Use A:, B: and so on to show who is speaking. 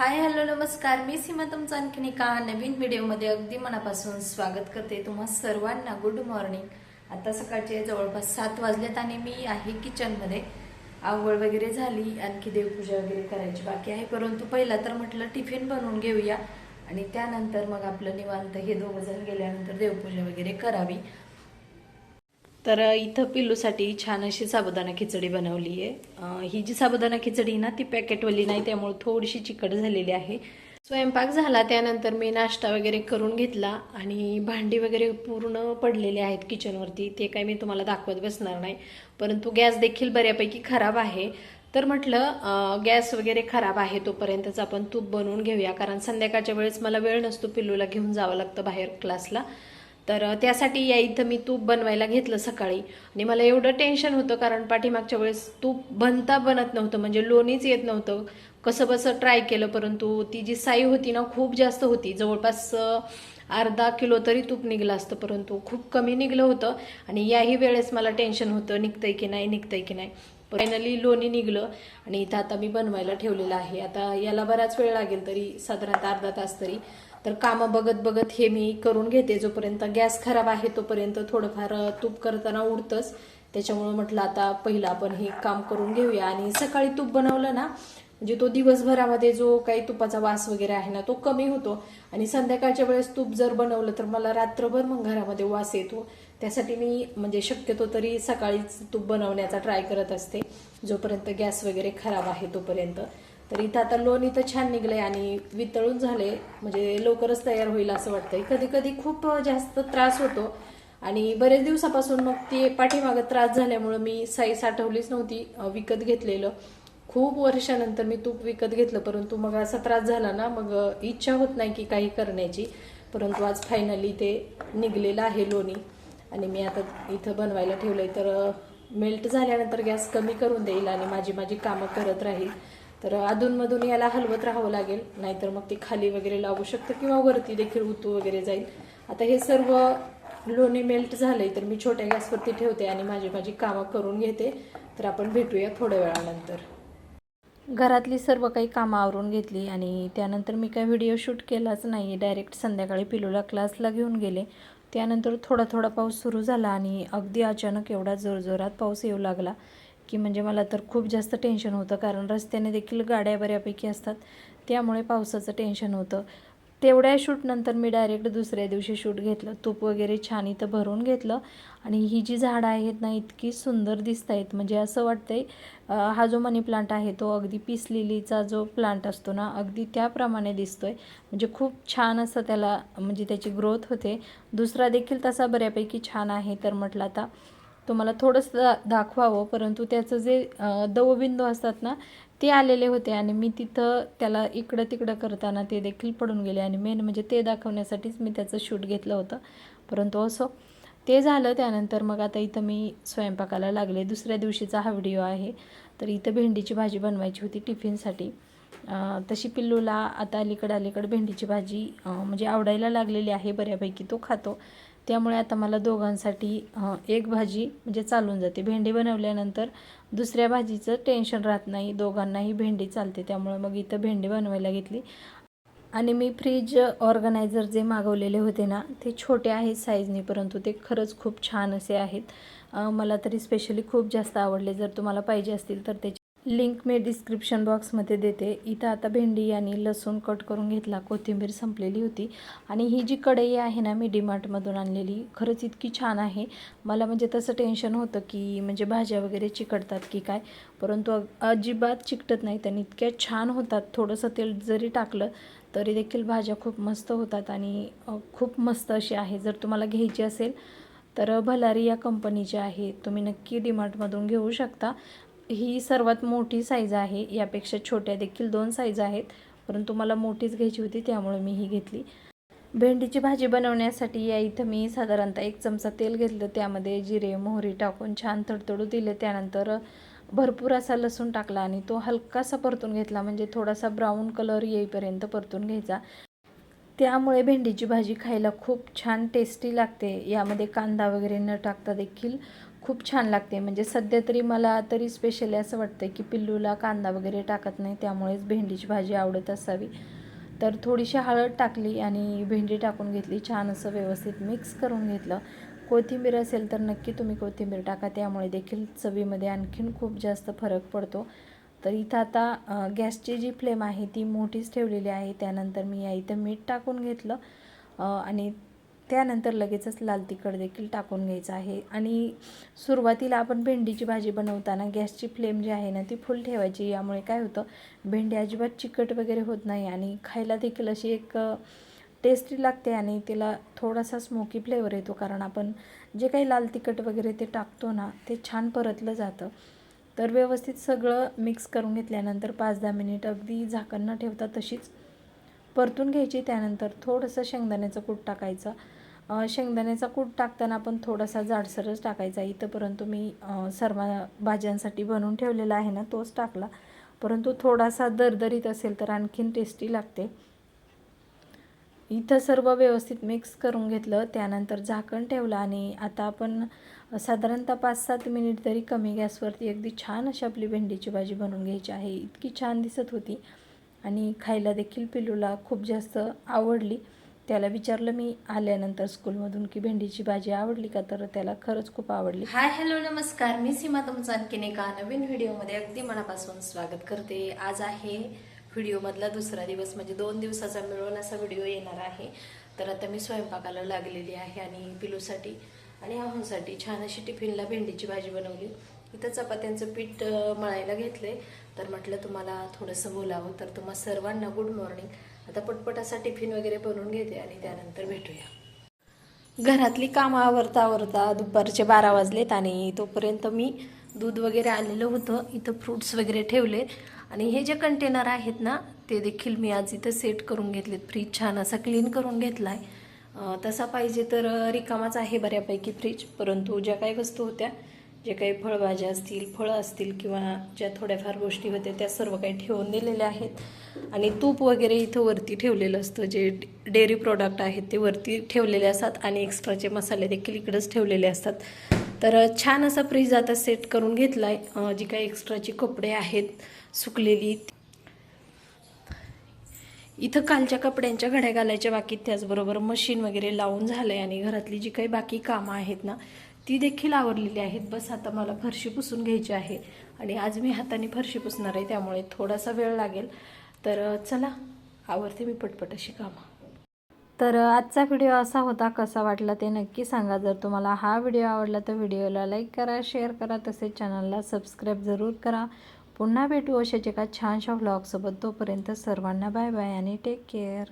A: Hi hello नमस्कार. मी सीमा तुमचं आणखीन एका नवीन व्हिडिओमध्ये अगदी मनापासून स्वागत करते तुम्हा सर्वांना. गुड मॉर्निंग आता सकाळचे जवळपास सात वाजलेत आणि मी आहे किचनमध्ये आंघोळ वगैरे झाली आणखी देवपूजा वगैरे करायची बाकी आहे. परंतु पहिला तर म्हटलं टिफिन बनवून घेऊया. आणि त्यानंतर मग आपलं निवांत हे दोघं जण गेल्यानंतर देवपूजा वगैरे करावी. तर इथं पिल्लूसाठी छान अशी साबुदाणा खिचडी बनवली आहे. ही जी साबुदाणा खिचडी ना ती पॅकेटवाली नाही त्यामुळे थोडीशी चिकट झालेली आहे. स्वयंपाक झाला त्यानंतर मी नाश्ता वगैरे करून घेतला आणि भांडी वगैरे पूर्ण पडलेले आहेत किचनवरती. ते काय मी तुम्हाला दाखवत बसणार नाही. परंतु गॅस देखील बऱ्यापैकी खराब आहे. तर म्हटलं गॅस वगैरे खराब आहे तोपर्यंतच आपण तूप बनवून घेऊया. कारण संध्याकाळच्या वेळेस मला वेळ नसतो पिल्लूला घेऊन जावं लागतं बाहेर क्लासला. तर त्यासाठी या इथं मी तूप बनवायला घेतलं सकाळी. आणि मला एवढं टेन्शन होतं कारण पाठीमागच्या वेळेस तूप बनता बनत नव्हतं म्हणजे लोणीच येत नव्हतं. कसं बसं ट्राय केलं परंतु ती जी साई होती ना खूप जास्त होती. जवळपास अर्धा किलो तरी तूप निघलं असतं परंतु खूप कमी निघलं होतं. आणि याही वेळेस मला टेन्शन होतं निघतंय की नाही निघतंय की नाही. फायनली लोणी निघलं आणि इथं आता मी बनवायला ठेवलेलं आहे. आता याला बराच वेळ लागेल तरी साधारणतः अर्धा तास तरी. तर कामं बघत बघत हे मी करून घेते. जोपर्यंत गॅस खराब आहे तोपर्यंत थोडंफार तूप करताना उडतंच. त्याच्यामुळं म्हटलं आता पहिलं आपण हे काम करून घेऊया. आणि सकाळी तूप बनवलं ना म्हणजे तो दिवसभरामध्ये जो काही तुपाचा वास वगैरे आहे ना तो कमी होतो. आणि संध्याकाळच्या वेळेस तूप जर बनवलं तर मला रात्रभर मग घरामध्ये वास येतो. त्यासाठी मी म्हणजे शक्यतो तरी सकाळीच तूप बनवण्याचा ट्राय करत असते. जोपर्यंत गॅस वगैरे खराब आहे तोपर्यंत. तर इथं आता लोण इथं छान निघलंय आणि वितळून झाले. म्हणजे लवकरच तयार होईल असं वाटतंय. कधी कधी खूप जास्त त्रास होतो. आणि बरेच दिवसापासून मग ते पाठीमागं त्रास झाल्यामुळं मी साई साठवलीच नव्हती विकत घेतलेलं. खूप वर्षानंतर मी तूप विकत घेतलं परंतु मग असा त्रास झाला ना मग इच्छा होत नाही की काही करण्याची. परंतु आज फायनली ते निघलेलं आहे लोणी. आणि मी आता इथं बनवायला ठेवलं आहे तर मेल्ट झाल्यानंतर गॅस कमी करून देईल आणि माझी माझी कामं करत राहील. तर अधूनमधून याला हलवत राहावं लागेल नाहीतर मग ते खाली वगैरे लागू शकतं किंवा वरती देखील उतू वगैरे जाईल. आता हे सर्व लोणी मेल्ट झालंय तर मी छोट्या गॅसवरती ठेवते आणि माझी माझी कामं करून घेते. तर आपण भेटूया थोड्या वेळानंतर. घरातली सर्व काही कामं आवरून घेतली आणि त्यानंतर मी काही व्हिडिओ शूट केलाच नाही. डायरेक्ट संध्याकाळी पिलूला क्लासला घेऊन गेले. त्यानंतर थोडा थोडा पाऊस सुरू झाला आणि अगदी अचानक एवढा जोरजोरात पाऊस येऊ लागला की म्हणजे मला तर खूप जास्त टेन्शन होतं. कारण रस्त्याने देखील गाड्या बऱ्यापैकी असतात. त्यामुळे पावसाचं टेन्शन होतं. तेवढ्या शूटनंतर मी डायरेक्ट दुसऱ्या दिवशी शूट घेतलं. तूप वगैरे छान इथं भरून घेतलं. आणि ही जी झाडं आहेत ना इतकी सुंदर दिसत आहेत म्हणजे असं वाटतंय आहे हा जो मनी प्लांट आहे तो अगदी पीस लिलीचा जो प्लांट असतो ना अगदी त्याप्रमाणे दिसतो आहे म्हणजे खूप छान असं त्याला म्हणजे त्याची ग्रोथ होते. दुसरा देखील तसा बऱ्यापैकी छान आहे तर म्हटलं आता तुम्हाला थोडंसं दा दाखवावं. परंतु त्याचं जे दवबिंदू असतात ना ते आलेले होते आणि मी तिथं त्याला इकडं तिकडं करताना ते देखील पडून गेले आणि मेन म्हणजे ते दाखवण्यासाठीच मी त्याचं शूट घेतलं होतं. परंतु असो ते झालं त्यानंतर मग आता इथं मी स्वयंपाकाला लागले. दुसऱ्या दिवशीचा हा व्हिडिओ आहे. तर इथं भेंडीची भाजी बनवायची होती टिफिनसाठी. तशी पिल्लूला आता अलीकडं अलीकडं भेंडीची भाजी म्हणजे आवडायला लागलेली आहे बऱ्यापैकी तो खातो. त्यामुळे आता मला दोघांसाठी एक भाजी म्हणजे चालून जाते. भेंडी बनवल्यानंतर दुसऱ्या भाजीचं टेन्शन राहत नाही. दोघांनाही भेंडी चालते. त्यामुळे मग इथं भेंडी बनवायला घेतली. आणि मी फ्रीज ऑर्गनायझर जे मागवलेले होते ना ते छोटे आहेत साईजने परंतु ते खरंच खूप छान असे आहेत. मला तरी स्पेशली खूप जास्त आवडले. जर तुम्हाला पाहिजे असतील तर त्याची लिंक मी डिस्क्रिप्शन बॉक्समध्ये देते. इथं आता भेंडी आणि लसूण कट करून घेतला. कोथिंबीर संपलेली होती. आणि ही जी कढई आहे ना मी डीमार्टमधून आणलेली खरंच इतकी छान आहे. मला म्हणजे तसं टेन्शन होतं की म्हणजे भाज्या वगैरे चिकटतात की काय? परंतु अजिबात चिकटत नाहीत आणि इतक्या छान होतात. थोडंसं तेल जरी टाकलं तरी देखील भाज्या खूप मस्त होतात आणि खूप मस्त अशी आहे. जर तुम्हाला घ्यायची असेल तर भलारी या कंपनीची आहे. तुम्ही नक्की डीमार्टमधून घेऊ शकता. ही सर्वात मोठी साईज आहे. यापेक्षा छोट्या देखील दोन साईज आहेत. परंतु मला मोठीच घ्यायची होती त्यामुळे मी ही घेतली. भेंडीची भाजी बनवण्यासाठी या इथं मी साधारणतः एक चमचा तेल घेतलं. त्यामध्ये जिरे मोहरी टाकून छान तडतडू दिले. त्यानंतर भरपूर असा लसूण टाकला आणि तो हलकासा परतून घेतला. म्हणजे थोडासा ब्राऊन कलर येईपर्यंत परतून घ्यायचा. त्यामुळे भेंडीची भाजी खायला खूप छान टेस्टी लागते. यामध्ये कांदा वगैरे न टाकता देखील खूप छान लागते. म्हणजे सध्या तरी मला तरी स्पेशली असं वाटतं की पिल्लूला कांदा वगैरे टाकत नाही त्यामुळेच भेंडीची भाजी आवडत असावी. तर थोडीशी हळद टाकली आणि भेंडी टाकून घेतली छान असं व्यवस्थित मिक्स करून घेतलं. कोथिंबीर असेल तर नक्की तुम्ही कोथिंबीर टाका त्यामुळे देखील चवीमध्ये आणखीन खूप जास्त फरक पडतो. तर इथं आता गॅसची जी फ्लेम आहे ती मोठीच ठेवलेली आहे त्यानंतर मी या इथं मीठ टाकून घेतलं. आणि त्यानंतर लगेचच लाल तिखट देखील टाकून घ्यायचं आहे. आणि सुरुवातीला आपण भेंडीची भाजी बनवताना गॅसची फ्लेम जी आहे ना ती फुल ठेवायची. यामुळे काय होतं भेंडी अजिबात चिकट वगैरे होत नाही आणि खायला देखील अशी एक टेस्टी लागते आणि तिला थोडासा स्मोकी फ्लेवर येतो. कारण आपण जे काही लाल तिखट वगैरे ते टाकतो ना ते छान परतलं जातं. तर व्यवस्थित सगळं मिक्स करून घेतल्यानंतर पाच दहा मिनिट अगदी झाकण न ठेवता तशीच परतून घ्यायची त्यानंतर थोडंसं शेंगदाण्याचं कूट टाकायचं. शेंगदाण्याचा कूट टाकताना आपण थोडासा जाडसरच टाकायचा. इथं परंतु मी सर्व भाज्यांसाठी बनवून ठेवलेला आहे ना तोच टाकला. परंतु थोडासा दरदरीत असेल तर आणखीन टेस्टी लागते. इथं सर्व व्यवस्थित मिक्स करून घेतलं त्यानंतर झाकण ठेवलं आणि आता आपण साधारणतः पाच सात मिनिट तरी कमी गॅसवरती अगदी छान अशी आपली भेंडीची भाजी बनवून घ्यायची आहे. इतकी छान दिसत होती. आणि खायला देखील पिलूला खूप जास्त आवडली. त्याला विचारलं मी आल्यानंतर स्कूलमधून की भेंडीची भाजी आवडली का? तर त्याला खरंच खूप आवडली. हाय हॅलो नमस्कार. मी सीमा तुमचं आणखीन एका नवीन व्हिडिओमध्ये अगदी मनापासून स्वागत करते. आज आहे व्हिडिओमधला दुसरा दिवस म्हणजे दोन दिवसाचा मिळून असा व्हिडिओ येणार आहे. तर आता मी स्वयंपाकाला लागलेली आहे आणि पिलूसाठी आणि आहोंसाठी छान अशी टिफिनला भेंडीची भाजी बनवली. इथं चपात्यांचं पीठ मळायला घेतलंय. तर म्हटलं तुम्हाला थोडंसं बोलावं. तर तुम्हा सर्वांना गुड मॉर्निंग आता पटपट असा टिफिन वगैरे बनवून घेते आणि त्यानंतर भेटूया. घरातली कामं आवरता आवरता दुपारचे बारा वाजलेत आणि तोपर्यंत मी दूध वगैरे आलेलं होतं. इथं फ्रूट्स वगैरे ठेवले. आणि हे जे कंटेनर आहेत ना ते देखील मी आज इथं सेट करून घेतलेत. फ्रीज छान असा क्लीन करून घेतला आहे तसा पाहिजे तर रिकामाच आहे बऱ्यापैकी फ्रीज परंतु ज्या काही वस्तू होत्या जे काही फळभाज्या असतील फळं असतील किंवा ज्या थोड्याफार गोष्टी होत्या त्या सर्व काही ठेवून दिलेल्या आहेत. आणि तूप वगैरे इथं वरती ठेवलेलं असतं जे डेअरी प्रॉडक्ट आहेत ते वरती ठेवलेले असतात आणि एक्स्ट्राचे मसाले देखील इकडंच ठेवलेले असतात. तर छान असा फ्रीज आता सेट करून घेतला आहे जी काही एक्स्ट्राची कपडे आहेत सुकलेली. इथं कालच्या कपड्यांच्या घड्या घालायच्या बाकी त्याचबरोबर मशीन वगैरे लावून झालं आहे आणि घरातली जी काही बाकी कामं आहेत ना ती देखील आवरलेली आहेत. बस आता मला फरशी पुसून घ्यायची आहे. आणि आज मी हाताने फरशी पुसणार आहे त्यामुळे थोडासा वेळ लागेल. तर चला आवरते मी पटपट अशी कामं. तर आजचा व्हिडिओ असा होता कसा वाटला ते नक्की सांगा. जर तुम्हाला हा व्हिडिओ आवडला तर व्हिडिओला लाईक करा शेअर करा तसेच चॅनलला सबस्क्राईब जरूर करा. पुन्हा भेटू अशाच एका छानशा व्लॉगसोबत. तोपर्यंत सर्वांना बाय बाय आणि टेक केअर